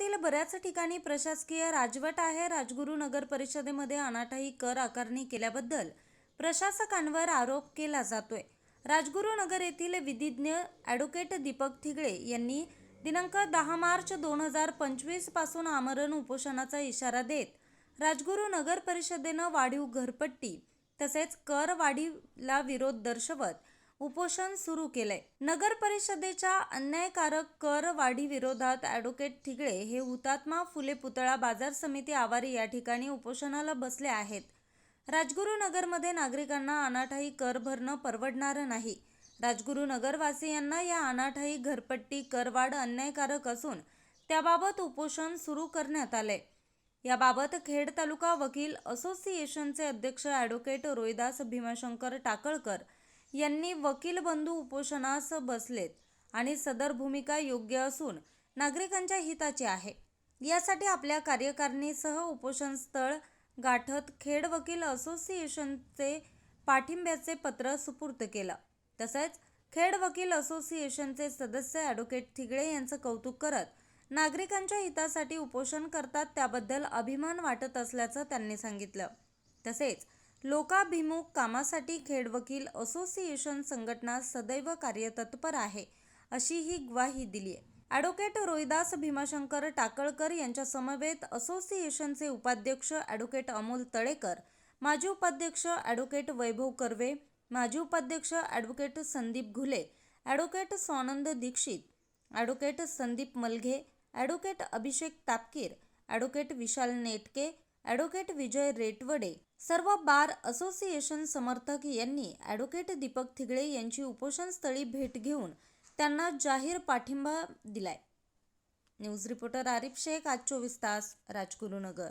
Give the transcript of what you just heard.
शहरातील बऱ्याच ठिकाणी प्रशासकीय राजवट आहे. राजगुरू नगर परिषदेमध्ये अनाठाई कर आकारणी केल्याबद्दल प्रशासकांवर आरोप केला जातोय. राजगुरू नगर येथील विधिज्ञ ॲडव्होकेट दीपक थिगळे यांनी दिनांक दहा मार्च दोन हजार पंचवीसपासून आमरण उपोषणाचा इशारा देत राजगुरू नगर परिषदेनं वाढीव घरपट्टी तसेच कर वाढीला विरोध दर्शवत उपोषण सुरू केलंय. नगर परिषदेच्या अन्यायकारक कर वाढी विरोधात ॲडव्होकेट ठिगळे हे हुतात्मा फुले पुतळा बाजार समिती आवारी या ठिकाणी उपोषणाला बसले आहेत. राजगुरुनगरमध्ये नागरिकांना अनाठाई कर भरणं परवडणारं नाही. राजगुरुनगरवासियांना या अनाठाई घरपट्टी करवाढ अन्यायकारक असून त्याबाबत उपोषण सुरू करण्यात आले याबाबत खेड तालुका वकील असोसिएशनचे अध्यक्ष ॲडव्होकेट रोहिदास भीमाशंकर टाकळकर यांनी वकील बंधू उपोषणास बसलेत आणि सदर भूमिका योग्य असून नागरिकांच्या हिताची आहे. यासाठी आपल्या कार्यकारिणीसह उपोषण स्थळ गाठत खेड वकील असोसिएशनचे पाठिंब्याचे पत्र सुपूर्द केलं. तसेच खेड वकील असोसिएशनचे सदस्य ॲडव्होकेट थिगळे यांचं कौतुक करत नागरिकांच्या हितासाठी उपोषण करतात त्याबद्दल अभिमान वाटत असल्याचं त्यांनी सांगितलं. तसेच लोकाभिमुख कामासाठी खेड वकील असोसिएशन संघटना सदैव कार्यतत्पर आहे अशी ही ग्वाही दिली आहे ॲडव्होकेट रोहिदास भीमाशंकर टाकळकर यांच्या समवेत असोसिएशनचे उपाध्यक्ष ॲडव्होकेट अमोल तळेकर माजी उपाध्यक्ष ॲडव्होकेट वैभव कर्वे माजी उपाध्यक्ष advocate Sandeep Ghule advocate Swanand Dixit advocate Sandeep Malghe advocate Abhishek Tapkir advocate Vishal Netke advocate Vijay Retawade सर्व बार असोसिएशन समर्थक यांनी ॲडव्होकेट दीपक थिगळे यांची उपोषणस्थळी भेट घेऊन त्यांना जाहीर पाठिंबा दिलाय. न्यूज रिपोर्टर आरिफ शेख आज चोवीस तास राजगुरुनगर.